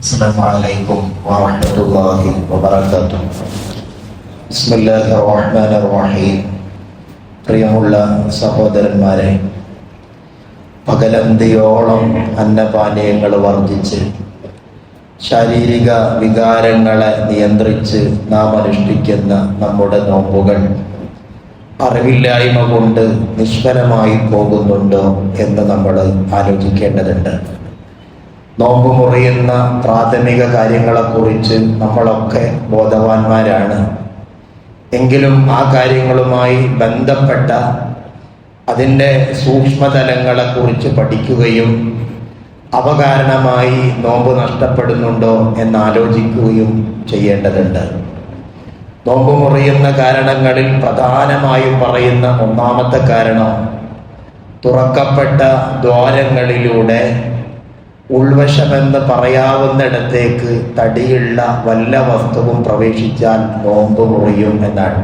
السلام عليكم ورحمة الله وبركاته بسم الله الرحمن الرحيم പ്രിയമുള്ള സഹോദരന്മാരെ പകലന്തിയോളം അന്നപാനീയങ്ങൾ വർദ്ധിച്ച് ശാരീരിക വികാരങ്ങളെ നിയന്ത്രിച്ച് നാം അനുഷ്ഠിക്കുന്ന നമ്മുടെ നോമ്പുകൾ അറിവില്ലായ്മ കൊണ്ട് നിഷ്ഫലമായി പോകുന്നുണ്ടോ എന്ന് നമ്മൾ ആലോചിക്കേണ്ടതുണ്ട് നോമ്പ് മുറിയുന്ന പ്രാഥമിക കാര്യങ്ങളെക്കുറിച്ച് നമ്മളൊക്കെ ബോധവാന്മാരാണ്. എങ്കിലും ആ കാര്യങ്ങളുമായി ബന്ധപ്പെട്ട അതിന്റെ സൂക്ഷ്മതലങ്ങളെക്കുറിച്ച് പഠിക്കുകയും അവ കാരണമായി നോമ്പ് നഷ്ടപ്പെടുന്നുണ്ടോ എന്ന് ആലോചിക്കുകയും ചെയ്യേണ്ടതുണ്ട്. നോമ്പ് മുറിയുന്ന കാരണങ്ങളിൽ പ്രധാനമായും പറയുന്ന ഒന്നാമത്തെ കാരണം തുറക്കപ്പെട്ട ദ്വാരങ്ങളിലൂടെ ഉൾവശമെന്ന് പറയാവുന്നിടത്തേക്ക് തടിയുള്ള വല്ല വസ്തുവും പ്രവേശിച്ചാൽ നോമ്പ് മുറിയും എന്നാണ്.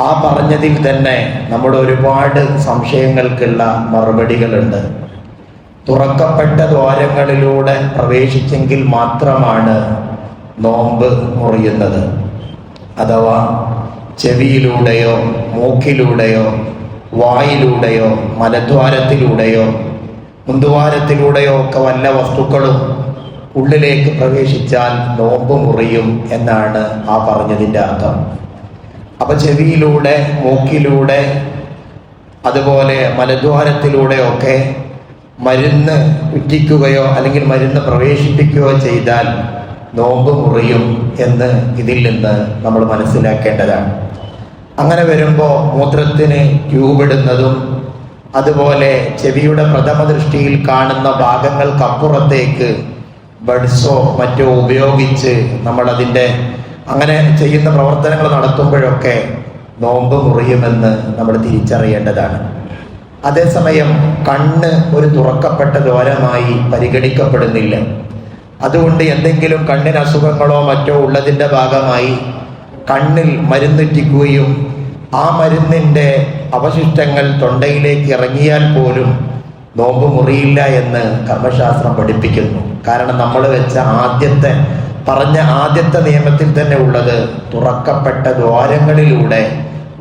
ആ പറഞ്ഞതിൽ തന്നെ നമ്മുടെ ഒരുപാട് സംശയങ്ങൾക്കുള്ള മറുപടികളുണ്ട്. തുറക്കപ്പെട്ട ദ്വാരങ്ങളിലൂടെ പ്രവേശിച്ചെങ്കിൽ മാത്രമാണ് നോമ്പ് മുറിയുന്നത്. അഥവാ ചെവിയിലൂടെയോ മൂക്കിലൂടെയോ വായിലൂടെയോ മലദ്വാരത്തിലൂടെയോ മുന്തുവാരത്തിലൂടെയോ ഒക്കെ വല്ല വസ്തുക്കളും ഉള്ളിലേക്ക് പ്രവേശിച്ചാൽ നോമ്പ് മുറിയും എന്നാണ് ആ പറഞ്ഞതിന്റെ അർത്ഥം. അപ്പൊ ചെവിയിലൂടെ മൂക്കിലൂടെ അതുപോലെ മലദ്വാരത്തിലൂടെയൊക്കെ മരുന്ന് ഉറ്റിക്കുകയോ അല്ലെങ്കിൽ മരുന്ന് പ്രവേശിപ്പിക്കുകയോ ചെയ്താൽ നോമ്പ് മുറിയും എന്ന് ഇതിൽ നിന്ന് നമ്മൾ മനസ്സിലാക്കേണ്ടതാണ്. അങ്ങനെ വരുമ്പോൾ മൂത്രത്തിന് ട്യൂബ് ഇടുന്നതും അതുപോലെ ചെവിയുടെ പ്രഥമ ദൃഷ്ടിയിൽ കാണുന്ന ഭാഗങ്ങൾക്കപ്പുറത്തേക്ക് ബഡ്സോ മറ്റോ ഉപയോഗിച്ച് നമ്മൾ അതിന്റെ അങ്ങനെ ചെയ്യുന്ന പ്രവർത്തനങ്ങൾ നടത്തുമ്പോഴൊക്കെ നോമ്പ് മുറിയുമെന്ന് നമ്മൾ തിരിച്ചറിയേണ്ടതാണ്. അതേസമയം കണ്ണ് ഒരു തുറക്കപ്പെട്ട ദ്വാരമായി പരിഗണിക്കപ്പെടുന്നില്ല. അതുകൊണ്ട് എന്തെങ്കിലും കണ്ണിന് അസുഖങ്ങളോ മറ്റോ ഉള്ളതിന്റെ ഭാഗമായി കണ്ണിൽ മരുന്നിറ്റിക്കുകയും ആ മരുന്നിന്റെ അവശിഷ്ടങ്ങൾ തൊണ്ടയിലേക്ക് ഇറങ്ങിയാൽ പോലും നോമ്പ് മുറിയില്ല എന്ന് കർമ്മശാസ്ത്രം പഠിപ്പിക്കുന്നു. കാരണം നമ്മൾ വെച്ച ആദ്യത്തെ പറഞ്ഞ ആദ്യത്തെ നിയമത്തിൽ തന്നെ ഉള്ളത് തുറക്കപ്പെട്ട ദ്വാരങ്ങളിലൂടെ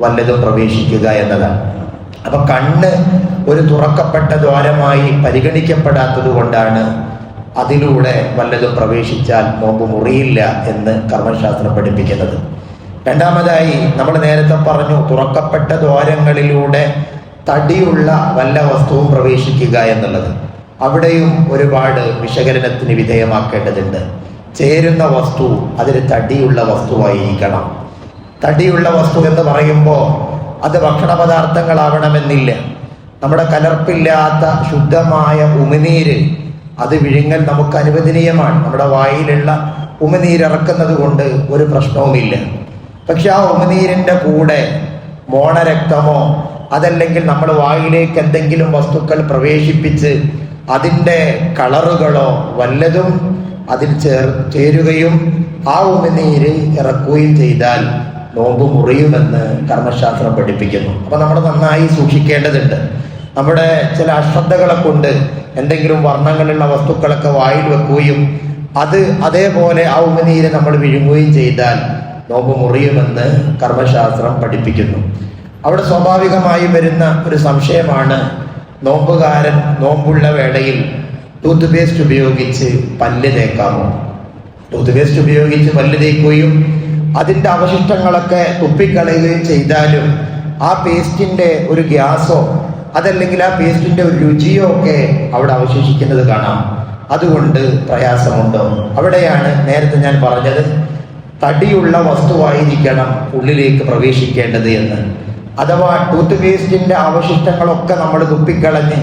വല്ലതും പ്രവേശിക്കുക എന്നതാണ്. അപ്പൊ കണ്ണ് ഒരു തുറക്കപ്പെട്ട ദ്വാരമായി പരിഗണിക്കപ്പെടാത്തത് കൊണ്ടാണ് അതിലൂടെ വല്ലതും പ്രവേശിച്ചാൽ നോമ്പ് മുറിയില്ല എന്ന് കർമ്മശാസ്ത്രം പഠിപ്പിക്കുന്നത്. രണ്ടാമതായി നമ്മൾ നേരത്തെ പറഞ്ഞു തുറക്കപ്പെട്ട ദ്വാരങ്ങളിലൂടെ തടിയുള്ള വല്ല വസ്തുവും പ്രവേശിക്കുക എന്നുള്ളത്. അവിടെയും ഒരുപാട് വിശകലനത്തിന് വിധേയമാക്കേണ്ടതുണ്ട്. ചേരുന്ന വസ്തു അതിന് തടിയുള്ള വസ്തുവായിരിക്കണം. തടിയുള്ള വസ്തു എന്ന് പറയുമ്പോൾ അത് ഭക്ഷണ പദാർത്ഥങ്ങളാവണമെന്നില്ല നമ്മുടെ കലർപ്പില്ലാത്ത ശുദ്ധമായ ഉമിനീര് അത് വിഴുങ്ങൽ നമുക്ക് അനുവദനീയമാണ്. നമ്മുടെ വായിലുള്ള ഉമിനീരിറക്കുന്നത് കൊണ്ട് ഒരു പ്രശ്നവുമില്ല. പക്ഷെ ആ ഉമിനീരിന്റെ കൂടെ മോണരക്തമോ അതല്ലെങ്കിൽ നമ്മൾ വായിലേക്ക് എന്തെങ്കിലും വസ്തുക്കൾ പ്രവേശിപ്പിച്ച് അതിന്റെ കളറുകളോ വല്ലതും അതിൽ ചേർ ചേരുകയും ആ ഉമിനീര് ഇറക്കുകയും ചെയ്താൽ നോമ്പ് മുറിയുമെന്ന് കർമ്മശാസ്ത്രം പഠിപ്പിക്കുന്നു. അപ്പൊ നമ്മൾ നന്നായി സൂക്ഷിക്കേണ്ടതുണ്ട്. നമ്മുടെ ചില അശ്രദ്ധകളെ കൊണ്ട് എന്തെങ്കിലും വർണങ്ങളുള്ള വസ്തുക്കളൊക്കെ വായിൽ വെക്കുകയും അത് അതേപോലെ ആ ഉമിനീര് നമ്മൾ വിഴുങ്ങുകയും ചെയ്താൽ നോമ്പ് മുറിയുമെന്ന് കർമ്മശാസ്ത്രം പഠിപ്പിക്കുന്നു. അവിടെ സ്വാഭാവികമായി വരുന്ന ഒരു സംശയമാണ് നോമ്പുകാരൻ നോമ്പുള്ള വേളയിൽ ടൂത്ത് പേസ്റ്റ് ഉപയോഗിച്ച് പല്ല് തേക്കാമോ? ടൂത്ത് പേസ്റ്റ് ഉപയോഗിച്ച് പല്ല് തേക്കുകയും അതിന്റെ അവശിഷ്ടങ്ങളൊക്കെ തുപ്പിക്കളയുകയും ചെയ്താലും ആ പേസ്റ്റിന്റെ ഒരു ഗ്യാസോ അതല്ലെങ്കിൽ ആ പേസ്റ്റിന്റെ ഒരു രുചിയോ ഒക്കെ അവിടെ അവശേഷിക്കുന്നത് കാണാം. അതുകൊണ്ട് പ്രയാസമുണ്ടോ? അവിടെയാണ് നേരത്തെ ഞാൻ പറഞ്ഞത് തടിയുള്ള വസ്തുവായിരിക്കണം ഉള്ളിലേക്ക് പ്രവേശിക്കേണ്ടത് എന്ന്. അഥവാ ടൂത്ത് പേസ്റ്റിന്റെ അവശിഷ്ടങ്ങളൊക്കെ നമ്മൾ തുപ്പിക്കളഞ്ഞ്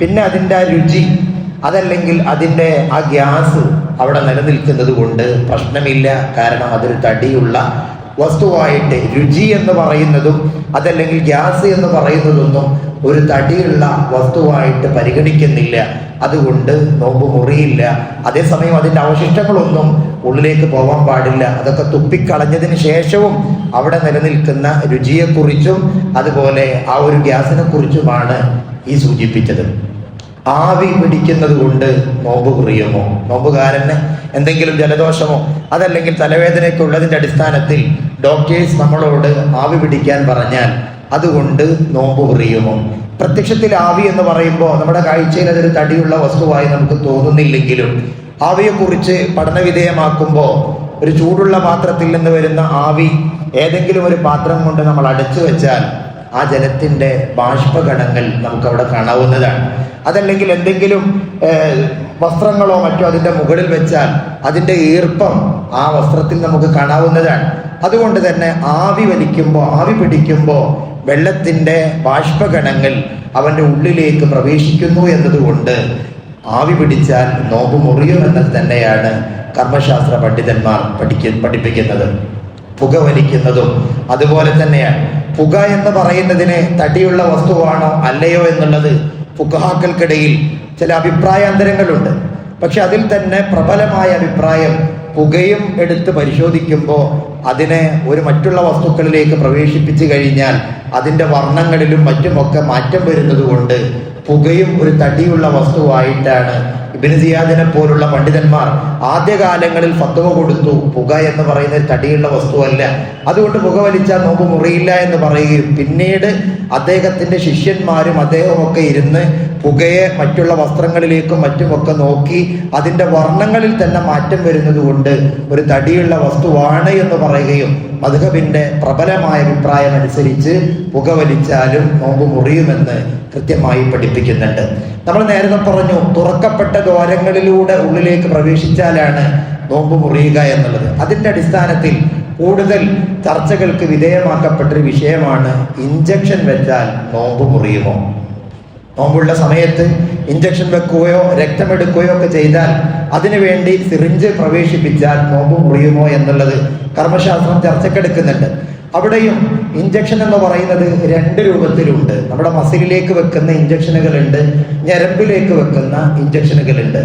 പിന്നെ അതിന്റെ ആ രുചി അതല്ലെങ്കിൽ അതിന്റെ ആ ഗ്യാസ് അവിടെ നിലനിൽക്കുന്നത് കൊണ്ട് പ്രശ്നമില്ല. കാരണം അതൊരു തടിയുള്ള വസ്തുവായിട്ട് രുചി എന്ന് പറയുന്നതും അതല്ലെങ്കിൽ ഗ്യാസ് എന്ന് പറയുന്നതൊന്നും ഒരു തടിയുള്ള വസ്തുവായിട്ട് പരിഗണിക്കുന്നില്ല. അതുകൊണ്ട് നോമ്പ് മുറിയില്ല. അതേസമയം അതിന്റെ അവശിഷ്ടങ്ങളൊന്നും ഉള്ളിലേക്ക് പോകാൻ പാടില്ല. അതൊക്കെ തുപ്പിക്കളഞ്ഞതിന് ശേഷവും അവിടെ നിലനിൽക്കുന്ന രുചിയെക്കുറിച്ചും അതുപോലെ ആ ഒരു ഗ്യാസിനെ കുറിച്ചുമാണ് ഈ സൂചിപ്പിച്ചത്. ആവി പിടിക്കുന്നത് കൊണ്ട് നോമ്പ് കുറിയുമോ നോമ്പുകാരന് എന്തെങ്കിലും ജലദോഷമോ അതല്ലെങ്കിൽ തലവേദനയൊക്കെ ഉള്ളതിന്റെ അടിസ്ഥാനത്തിൽ ഡോക്ടേഴ്സ് നമ്മളോട് ആവി പിടിക്കാൻ പറഞ്ഞാൽ അതുകൊണ്ട് നോമ്പ് കുറിയുമോ പ്രത്യക്ഷത്തിൽ ആവി എന്ന് പറയുമ്പോൾ നമ്മുടെ കാഴ്ചയിൽ അതൊരു തടിയുള്ള വസ്തുവായി നമുക്ക് തോന്നുന്നില്ലെങ്കിലും ആവിയെക്കുറിച്ച് പഠനവിധേയമാക്കുമ്പോൾ ഒരു ചൂടുള്ള പാത്രത്തിൽ നിന്ന് വരുന്ന ആവി ഏതെങ്കിലും ഒരു പാത്രം കൊണ്ട് നമ്മൾ അടച്ചു വെച്ചാൽ ആ ജലത്തിന്റെ ബാഷ്പഘടങ്ങൾ നമുക്കവിടെ കാണാവുന്നതാണ്. അതല്ലെങ്കിൽ എന്തെങ്കിലും വസ്ത്രങ്ങളോ മറ്റോ അതിന്റെ മുകളിൽ വെച്ചാൽ അതിന്റെ ഈർപ്പം ആ വസ്ത്രത്തിൽ നമുക്ക് കാണാവുന്നതാണ്. അതുകൊണ്ട് തന്നെ ആവി വലിക്കുമ്പോൾ ആവി പിടിക്കുമ്പോൾ വെള്ളത്തിന്റെ ബാഷ്പഗണങ്ങൾ അവന്റെ ഉള്ളിലേക്ക് പ്രവേശിക്കുന്നു എന്നതുകൊണ്ട് ആവി പിടിച്ചാൽ നോമ്പ് മുറിയും എന്നത് തന്നെയാണ് കർമ്മശാസ്ത്ര പണ്ഡിതന്മാർ പഠിക്ക പഠിപ്പിക്കുന്നത്. പുക വലിക്കുന്നതും അതുപോലെ തന്നെയാണ്. പുക എന്ന് പറയുന്നതിന് തടിയുള്ള വസ്തുവാണോ അല്ലയോ എന്നുള്ളത് പുകഹാക്കൾക്കിടയിൽ ചില അഭിപ്രായാന്തരങ്ങളുണ്ട്. പക്ഷെ അതിൽ തന്നെ പ്രബലമായ അഭിപ്രായം പുകയും എടുത്ത് പരിശോധിക്കുമ്പോൾ അതിനെ ഒരു മറ്റുള്ള വസ്തുക്കളിലേക്ക് പ്രവേശിപ്പിച്ചു കഴിഞ്ഞാൽ അതിന്റെ വർണങ്ങളിലും മറ്റുമൊക്കെ മാറ്റം വരുന്നത് കൊണ്ട് പുകയും ഒരു തടിയുള്ള വസ്തുവായിട്ടാണ്. ഇബിന് സിയാദിനെ പോലുള്ള പണ്ഡിതന്മാർ ആദ്യകാലങ്ങളിൽ ഫത്വ കൊടുത്തു. പുക എന്ന് പറയുന്ന തടിയുള്ള വസ്തുവല്ല. അതുകൊണ്ട് പുക വലിച്ചാൽ നോമ്പ് മുറിയില്ല എന്ന് പറയുകയും പിന്നീട് അദ്ദേഹത്തിന്റെ ശിഷ്യന്മാരും അദ്ദേഹമൊക്കെ ഇരുന്ന് പുകയെ മറ്റുള്ള വസ്ത്രങ്ങളിലേക്കും മറ്റുമൊക്കെ നോക്കി അതിന്റെ വർണങ്ങളിൽ തന്നെ മാറ്റം വരുന്നതുകൊണ്ട് ഒരു തടിയുള്ള വസ്തുവാണ് എന്ന് പറയുകയും മധുഹബിന്റെ പ്രബലമായ അഭിപ്രായം അനുസരിച്ച് പുക വലിച്ചാലും നോമ്പ് മുറിയുമെന്ന് കൃത്യമായി പഠിപ്പിക്കുന്നുണ്ട്. നമ്മൾ നേരത്തെ പറഞ്ഞു തുറക്കപ്പെട്ട ദ്വാരങ്ങളിലൂടെ ഉള്ളിലേക്ക് പ്രവേശിച്ചാലാണ് നോമ്പ് മുറിയുക എന്നുള്ളത്. അതിന്റെ അടിസ്ഥാനത്തിൽ കൂടുതൽ ചർച്ചകൾക്ക് വിധേയമാക്കപ്പെട്ടൊരു വിഷയമാണ് ഇഞ്ചക്ഷൻ വെച്ചാൽ നോമ്പ് മുറിയുമോ? നോമ്പുള്ള സമയത്ത് ഇഞ്ചക്ഷൻ വെക്കുകയോ രക്തമെടുക്കുകയോ ഒക്കെ ചെയ്താൽ അതിനുവേണ്ടി സിറിഞ്ച് പ്രവേശിപ്പിച്ചാൽ നോമ്പ് മുറിയുമോ എന്നുള്ളത് കർമ്മശാസ്ത്രം ചർച്ചക്കെടുക്കുന്നുണ്ട്. അവിടെയും ഇഞ്ചക്ഷൻ എന്ന് പറയുന്നത് രണ്ട് രൂപത്തിലുണ്ട്. നമ്മുടെ മസിലിലേക്ക് വെക്കുന്ന ഇഞ്ചക്ഷനുകളുണ്ട് ഞരമ്പിലേക്ക് വെക്കുന്ന ഇഞ്ചക്ഷനുകളുണ്ട്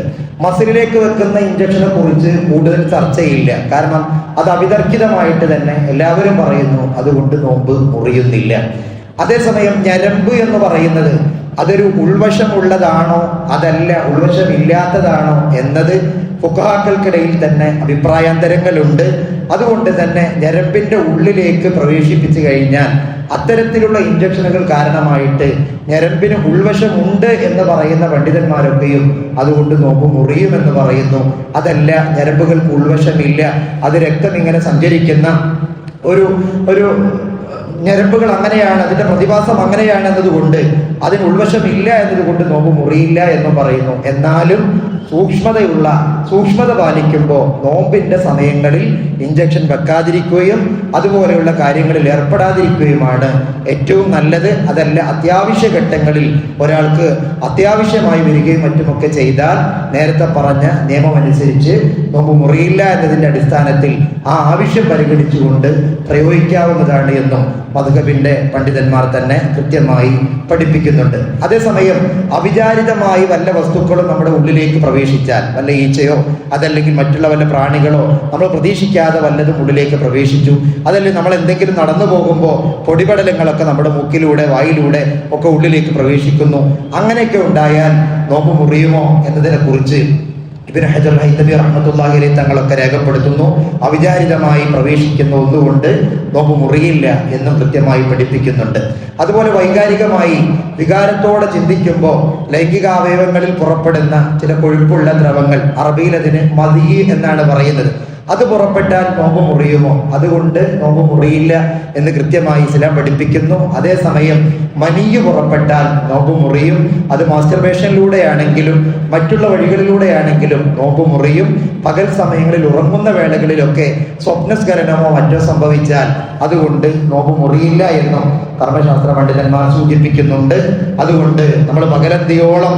മസിലിലേക്ക് വെക്കുന്ന ഇഞ്ചക്ഷനെ കുറിച്ച് കൂടുതൽ ചർച്ചയില്ല. കാരണം അത് അവിതർക്കിതമായിട്ട് തന്നെ എല്ലാവരും പറയുന്നു അതുകൊണ്ട് നോമ്പ് മുറിയുന്നില്ല. അതേസമയം ഞരമ്പ് എന്ന് പറയുന്നത് അതൊരു ഉൾവശമുള്ളതാണോ? അതല്ല ഉൾവശമില്ലാത്തതാണോ എന്നത് ഫുഖാക്കൾക്കിടയിൽ തന്നെ അഭിപ്രായാന്തരങ്ങളുണ്ട്. അതുകൊണ്ട് തന്നെ ഞരമ്പിന്റെ ഉള്ളിലേക്ക് പ്രവേശിപ്പിച്ചു കഴിഞ്ഞാൽ അത്തരത്തിലുള്ള ഇഞ്ചക്ഷനുകൾ കാരണമായിട്ട് ഞരമ്പിന് ഉൾവശമുണ്ട് എന്ന് പറയുന്ന പണ്ഡിതന്മാരൊക്കെയും അതുകൊണ്ട് നോമ്പ് മുറിയുമെന്ന് പറയുന്നു. അതല്ല ഞരമ്പുകൾക്ക് ഉൾവശമില്ല. അത് രക്തം ഇങ്ങനെ സഞ്ചരിക്കുന്ന ഒരു ഒരു ഞരമ്പുകൾ അങ്ങനെയാണ് അതിന്റെ പ്രതിഭാസം അങ്ങനെയാണ് എന്നതുകൊണ്ട് അതിന് ഉൾവശമില്ല എന്നതുകൊണ്ട് നോമ്പ് മുറിയില്ല എന്ന് പറയുന്നു. എന്നാലും സൂക്ഷ്മതയുള്ള സൂക്ഷ്മത പാലിക്കുമ്പോൾ നോമ്പിന്റെ സമയങ്ങളിൽ ഇഞ്ചക്ഷൻ വെക്കാതിരിക്കുകയും അതുപോലെയുള്ള കാര്യങ്ങളിൽ ഏർപ്പെടാതിരിക്കുകയുമാണ് ഏറ്റവും നല്ലത്. അതല്ല അത്യാവശ്യ ഘട്ടങ്ങളിൽ ഒരാൾക്ക് അത്യാവശ്യമായി വരികയും മറ്റുമൊക്കെ ചെയ്താൽ നേരത്തെ പറഞ്ഞ നിയമം അനുസരിച്ച് നോമ്പ് മുറിയില്ല എന്നതിന്റെ അടിസ്ഥാനത്തിൽ ആ ആവശ്യം പരിഗണിച്ചുകൊണ്ട് പ്രയോഗിക്കാവുന്നതാണ് എന്നും മധുകവിന്റെ പണ്ഡിതന്മാർ തന്നെ കൃത്യമായി പഠിപ്പിക്കുന്നുണ്ട്. അതേസമയം അവിചാരിതമായി വല്ല വസ്തുക്കളും നമ്മുടെ ഉള്ളിലേക്ക് പ്രവേശിച്ചാൽ വല്ല ഈച്ചയോ അതല്ലെങ്കിൽ മറ്റുള്ള വല്ല പ്രാണികളോ നമ്മൾ പ്രതീക്ഷിക്കാതെ വല്ലതും ഉള്ളിലേക്ക് പ്രവേശിച്ചു. അതല്ലെങ്കിൽ നമ്മൾ എന്തെങ്കിലും നടന്നു പോകുമ്പോൾ പൊടിപടലങ്ങളൊക്കെ നമ്മുടെ മൂക്കിലൂടെ വായിലൂടെ ഒക്കെ ഉള്ളിലേക്ക് പ്രവേശിക്കുന്നു. അങ്ങനെയൊക്കെ ഉണ്ടായാൽ നോമ്പ് മുറിയുമോ എന്നതിനെ കുറിച്ച് ഇബിൻ ഹജർ ഹൈതബി റഹ്മത്തുള്ളാഹി അലൈഹി തങ്ങളൊക്കെ രേഖപ്പെടുത്തുന്നു. അവിചാരിതമായി പ്രവേശിക്കുന്ന ഒന്നുകൊണ്ട് നോമ്പ് മുറിയില്ല എന്നും കൃത്യമായി പഠിപ്പിക്കുന്നുണ്ട്. അതുപോലെ വൈകാരികമായി വികാരത്തോടെ ചിന്തിക്കുമ്പോൾ ലൈംഗിക അവയവങ്ങളിൽ പുറപ്പെടുന്ന ചില കൊഴുപ്പുള്ള ദ്രവങ്ങൾ അറബിയിൽ അതിന് മതി എന്നാണ് പറയുന്നത്. അത് പുറപ്പെട്ടാൽ നോമ്പ് മുറിയുമോ? അതുകൊണ്ട് നോമ്പ് മുറിയില്ല എന്ന് കൃത്യമായി ഇസ്ലാം പഠിപ്പിക്കുന്നു. അതേസമയം മനിയ് പുറപ്പെട്ടാൽ നോമ്പ് മുറിയും. അത് മാസ്റ്റർബേഷനിലൂടെയാണെങ്കിലും മറ്റുള്ള വഴികളിലൂടെയാണെങ്കിലും നോമ്പ് മുറിയും. പകൽ സമയങ്ങളിൽ ഉറങ്ങുന്ന വേളകളിലൊക്കെ സ്വപ്നസ്കരണമോ മറ്റോ സംഭവിച്ചാൽ അതുകൊണ്ട് നോമ്പ് മുറിയില്ല എന്നും കർമ്മശാസ്ത്ര പണ്ഡിതന്മാർ സൂചിപ്പിക്കുന്നുണ്ട്. അതുകൊണ്ട് നമ്മൾ പകലന്തിയോളം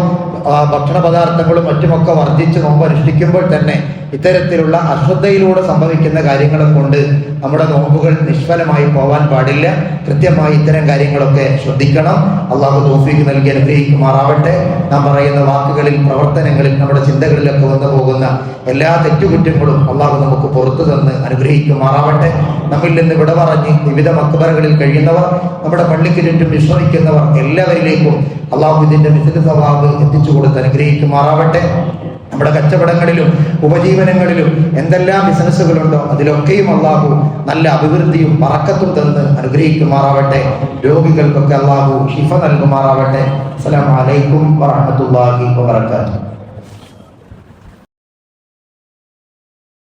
ഭക്ഷണ പദാർത്ഥങ്ങളും മറ്റുമൊക്കെ വർദ്ധിച്ച് നോമ്പ് അനുഷ്ഠിക്കുമ്പോൾ തന്നെ ഇത്തരത്തിലുള്ള അശ്രദ്ധയിലൂടെ സംഭവിക്കുന്ന കാര്യങ്ങളെ കൊണ്ട് നമ്മുടെ നോമ്പുകൾ നിഷ്ഫലമായി പോവാൻ പാടില്ല. കൃത്യമായി ഇത്തരം കാര്യങ്ങളൊക്കെ ശ്രദ്ധിക്കണം. അള്ളാഹു തോഫിക്ക് നൽകി അനുഗ്രഹിക്കുമാറാവട്ടെ. നാം പറയുന്ന വാക്കുകളിൽ പ്രവർത്തനങ്ങളിൽ നമ്മുടെ ചിന്തകളിലൊക്കെ വന്നു പോകുന്ന എല്ലാ തെറ്റുകുറ്റങ്ങളും അള്ളാഹു നമുക്ക് പുറത്തു തന്ന് അനുഗ്രഹിക്കുമാറാവട്ടെ. നമ്മിൽ നിന്ന് വിട പറഞ്ഞ് വിവിധ മക്ബറകളിൽ കഴിയുന്നവർ നമ്മുടെ പള്ളിക്ക് ചുറ്റും വിശ്രമിക്കുന്നവർ എല്ലാവരിലേക്കും അള്ളാഹു ഇതിന്റെ മിസിന് സ്വഭാവം എത്തിച്ചു കൊടുത്ത് അനുഗ്രഹിക്കുമാറാവട്ടെ. നമ്മുടെ കച്ചവടങ്ങളിലും ഉപജീവനങ്ങളിലും എന്തെല്ലാം ബിസിനസ്സുകളുണ്ടോ അതിലൊക്കെയും അള്ളാഹു നല്ല അഭിവൃദ്ധിയും പറക്കത്തും തന്ന് അനുഗ്രഹിക്കുമാറാവട്ടെ. രോഗികൾക്കൊക്കെ അള്ളാഹു ഷിഫ നൽകുമാറാവട്ടെ. അസ്സലാമു അലൈക്കും വറഹ്മത്തുള്ളാഹി വബറകാതുഹു.